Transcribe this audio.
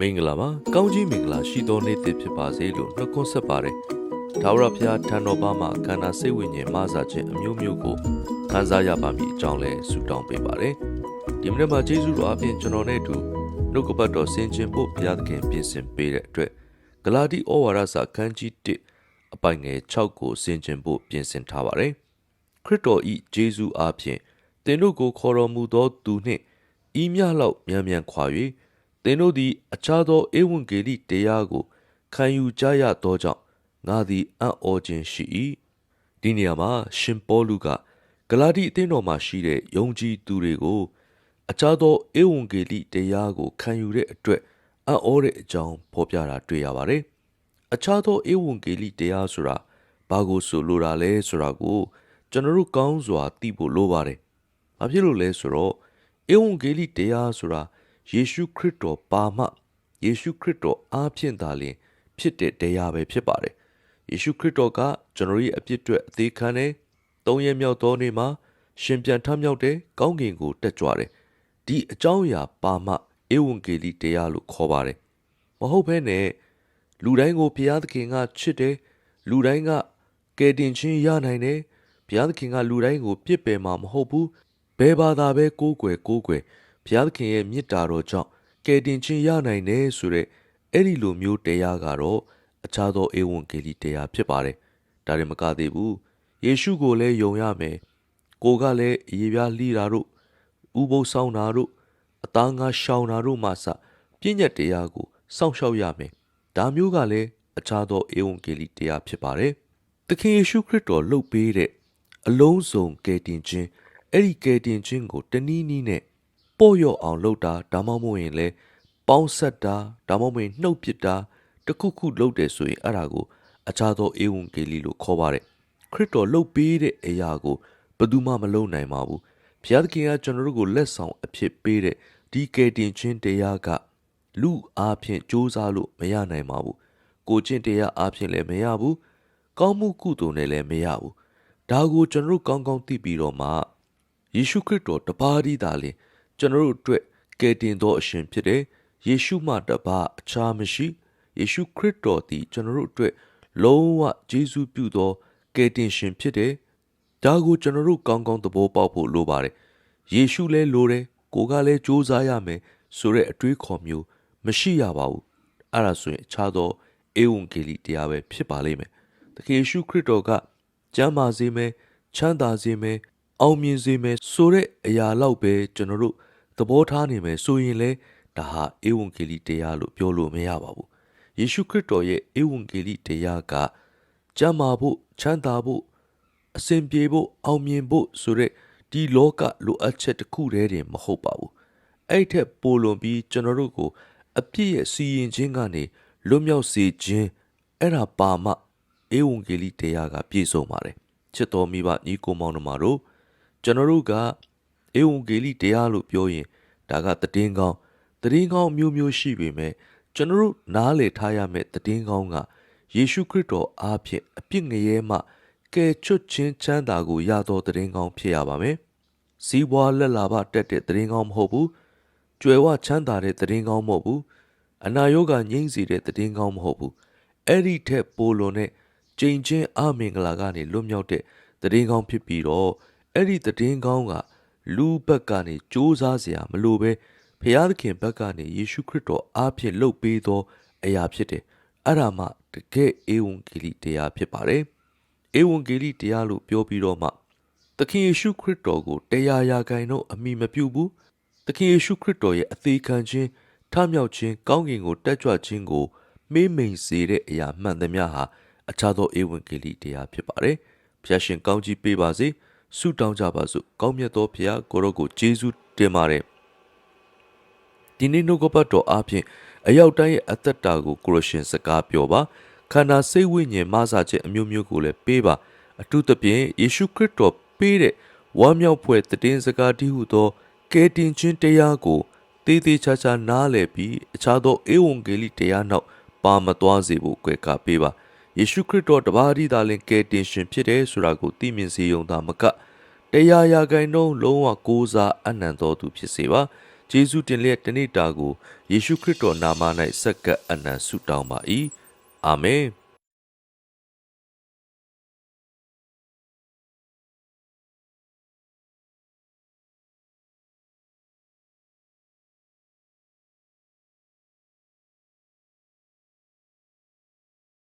မင်္ဂလာပါကောင်းကြီးမင်္ဂလာရှိသောနေ့တစ်ဖြစ်ပါစေလို့နှုတ်ခွန်းဆက်ပါတယ်ဒါဝရဖျားထံတော်ဘာမှာခန္ဓာစိတ်ဝိညာဉ်မဆာခြင်းအမျိုးမျိုးကိုခံစားရပါမည်အကြောင်းလဲဆုတောင်းပေးပါတယ်ဒီမနေ့မှာယေရှုတော်အပြင်ကျွန်တော်နဲ့အတူနှုတ်ကပတ်တော်ဆင်ခြင်ဖို့ဘုရားသခင်ပြင်ဆင်ပေးတဲ့အတွက်ဂလာတိဩဝါဒစာခန်းကြီး1အပိုင်ငယ်6ကိုဆင်ခြင်ဖို့ပြင်ဆင်ထားပါတယ်ခရစ်တော်ဤယေရှုအားဖြင့်သင်တို့ကိုခေါ်တော်မူသောသူနှင့်ဤမြလောက်မြန်မြန်ခွာ၍ သင်တို့သည်အခြားသောဧဝံဂေလိတရားကို ခံယူကြရသောကြောင့်ငါသည်အံ့ဩခြင်းရှိ၏ဒီနေရာမှာရှင်ပေါလုကဂလာတိအသင်းတော်မှာရှိတဲ့ယုံကြည်သူတွေကိုအခြားသောဧဝံဂေလိတရားကို ခံယူတဲ့အတွက်အံ့ဩတဲ့အကြောင်းဖော်ပြတာတွေ့ရပါတယ်အခြားသောဧဝံဂေလိတရားဆိုတာဘာကိုဆိုလိုတာလဲဆိုတာကို ကျွန်တော်တို့ကောင်းစွာသိဖို့လိုပါတယ်။ဘာဖြစ်လို့လဲဆိုတော့ဧဝံဂေလိတရားဆိုတာ ယေရှုခရစ်တော်ပါမှယေရှုခရစ်တော်အားဖြင့်သာလျှင်ဖြစ်တဲ့တရားပဲဖြစ်ပါတယ်။ယေရှုခရစ်တော်ကကျွန်တော်ရဲ့အပြစ်အတွက်အသေးခံတယ်။သုံးရက်မြောက်သောနေ့မှာရှင်ပြန်ထမြောက်တဲ့ကောင်းကင်ကိုတက်ကြွတယ်။ဒီအကြောင်းအရာပါမှဧဝံဂေလိတရားလို့ခေါ်ပါတယ်။မဟုတ်ဘဲနဲ့လူတိုင်းကိုဘုရားသခင်ကချစ်တယ်လူတိုင်းကကယ်တင်ခြင်းရနိုင်တယ်ဘုရားသခင်ကလူတိုင်းကိုပြစ်ပယ်မှာမဟုတ်ဘူးဘယ်ဘာသာပဲကိုးကွယ်ကိုးကွယ် ဘုရားသခင်ရဲ့မေတ္တာတော်ကြောင့်ကယ်တင်ခြင်းရနိုင်တယ်ဆိုတဲ့အဲ့ဒီလိုမျိုးတရားကတော့အခြားသောဧဝံဂေလိတရားဖြစ်ပါတယ်ဒါရင်မကသေးဘူးယေရှုကိုလည်းယုံရမယ်ကိုကလည်းအရေးပြားလှီတာတို့ဥပုသ်ဆောင်တာတို့အသားငါရှောင်တာတို့မှစပြည့်ညတ်တရားကိုစောင့်ရှောက်ရမယ်ဒါမျိုးကလည်းအခြားသောဧဝံဂေလိတရားဖြစ်ပါတယ်။သခင်ယေရှုခရစ်တော်လှုပ်ပေးတဲ့အလုံးစုံကယ်တင်ခြင်းအဲ့ဒီကယ်တင်ခြင်းကိုတနည်းနည်းနဲ့ ပေါ့ရော့အောင်လုပ်တာဒါမှမဟုတ်ရင်လည်းပေါင်းဆက်တာဒါမှမဟုတ်ရင်နှုတ်ပစ်တာတစ်ခုခုလုပ်တယ်ဆိုရင်အဲ့ဒါကိုအခြားသောဧဝံဂေလိလို့ခေါ်ပါတယ်။ခရစ်တော်လှုပ်ပေးတဲ့အရာကိုဘယ်သူမှမလုပ်နိုင်ပါဘူး။ဘုရားသခင်ကကျွန်တော်တို့ကိုလက်ဆောင်အဖြစ်ပေးတဲ့ဒီကယ်တင်ခြင်းတရားကလူအားဖြင့်စ조사လို့မရနိုင်ပါဘူးကိုကျင့်တရားအားဖြင့်လည်းမရဘူးကောင်းမှုကုသိုလ်နဲ့လည်းမရဘူးဒါကိုကျွန်တော်တို့ကောင်းကောင်းသိပြီးတော့မှယေရှုခရစ်တော်တပါးတည်းသာလျှင် ကျွန်တော်တို့အတွက်ကယ်တင်သောအရှင်ဖြစ်တယ်ယေရှုမှတပါးအခြားမရှိယေရှုခရစ်တော်သည်ကျွန်တော်တို့အတွက်လုံးဝယေရှုပြုသောကယ်တင်ရှင်ဖြစ်တယ်ဒါကိုကျွန်တော်တို့ကောင်းကောင်းသဘောပေါက်ဖို့လိုပါတယ်ယေရှုလည်းလိုတယ်ကိုကလည်းစူးစမ်းရမယ်ဆိုတဲ့အတွေးခေါ်မျိုးမရှိရပါဘူးအဲ့ဒါဆိုရင်အခြားသောဧဝံဂေလိတရားပဲဖြစ်ပါလိမ့်မယ်တကယ်ယေရှုခရစ်တော်ကကျမ်းမာစေမယ်ချမ်းသာစေမယ်အောင်မြင်စေမယ်ဆိုတဲ့အရာလောက်ပဲကျွန်တော်တို့ သဘောထားနေမယ်ဆိုရင်လေဒါဟာဧဝံဂေလိတရားလို့ပြောလို့မရပါဘူးယေရှုခရစ်တော်ရဲ့ဧဝံဂေလိတရားကကျမ်းမာဖို့ချမ်းသာဖို့အစဉ်ပြေဖို့အောင်မြင်ဖို့ဆိုတဲ့ဒီလောကလိုအပ်ချက်တစ်ခုတည်းတင်မဟုတ်ပါဘူးအဲ့ထက်ပိုလွန်ပြီးကျွန်တော်တို့ကို အပြစ်ရဲ့စီရင်ခြင်းကနေလွတ်မြောက်စေခြင်းအဲ့ဒါပါမှဧဝံဂေလိတရားကပြည့်စုံပါတယ်ချစ်တော်မိဘညီကိုမောင်နှမတို့ကျွန်တော်တို့ကဧဝံဂေလိတရားလို့ပြောရင် ဒါကတည်င်းကောင်းတည်င်းကောင်းမျိုးမျိုးရှိပေမဲ့ကျွန်တော်တို့နားလည်ထားရမယ့်တည်င်းကောင်းကယေရှုခရစ်တော်အားဖြင့်အပြစ်ငရဲမှကယ်ချွတ်ခြင်းချမ်းသာကိုရသောတည်င်းကောင်းဖြစ်ရပါမယ်စီးပွားလက်လာပတက်တဲ့တည်င်းကောင်းမဟုတ်ဘူးကြွယ်ဝချမ်းသာတဲ့တည်င်းကောင်းမဟုတ်ဘူးအနာရောဂါငြိမ့်စေတဲ့တည်င်းကောင်းမဟုတ်ဘူးအဲ့ဒီထက်ပိုလွန်တဲ့ကြိမ်ချင်းအမင်္ဂလာကနေလွတ်မြောက်တဲ့တည်င်းကောင်းဖြစ်ပြီးတော့အဲ့ဒီတည်င်းကောင်းက လူဘက်ကနေစ조사စရာမလိုပဲဖျားသခင်ဘက်ကနေယေရှုခရစ်တော်အားဖြင့်လှုပ်ပေးသောအရာဖြစ်တယ်။အဲ့ဒါမှတကယ်ဧဝံဂေလိတရားဖြစ်ပါတယ်။ဧဝံဂေလိတရားလို့ပြောပြီးတော့မှသခင်ယေရှုခရစ်တော်ကိုတရားရာဂိုင်တော့အမိမပြုတ်ဘူး။သခင်ယေရှုခရစ်တော်ရဲ့အသေးခံခြင်းထမြောက်ခြင်းကောင်းကင်ကိုတက်ကြွခြင်းကိုမေးမိန်စေတဲ့အရာမှန်သမျှဟာအခြားသောဧဝံဂေလိတရားဖြစ်ပါတယ်။ဖျားရှင်ကောင်းကြီးပေးပါစေ။ ဆုတောင်းကြပါစို့။ကောင်းမြတ်သောဖျာကိုရောကိုယေရှုတင်ပါတယ်။ဒီနေ့နှုတ်ကပတ်တော်အားဖြင့်အရောက်တိုင်းရဲ့အသက်တာကိုကိုရရှင်စကားပြောပါ။ခန္ဓာစိတ်ဝိညာဉ်မဆာခြင်းအမျိုးမျိုးကိုလည်းပေးပါ။အထူးသဖြင့်ယေရှုခရစ်တော်ပေးတဲ့ဝမ်းမြောက်ဖွယ်တည်င်းစကားတည်းဟုသောကယ်တင်ခြင်းတရားကိုတေးသေးချာချာနားလည်ပြီးအခြားသောဧဝံဂေလိတရားနောက်ပါမသွားစေဖို့ကြွယ်ကပေးပါ ယေရှုခရစ်တော်တပါးတည်းသာလင်ကယ်တင်ရှင်ဖြစ်တယ်ဆိုတာကိုသိမြင်စေုံသာမကတရားရာဂိုင်နှုန်းလုံးဝကိုးစားအနံ့တော်သူဖြစ်စေပါကျေးဇူးတင်လျက်တနေ့တာကိုယေရှုခရစ်တော်နာမ၌ဆက်ကပ်အနံဆုတောင်းပါ၏အာမင်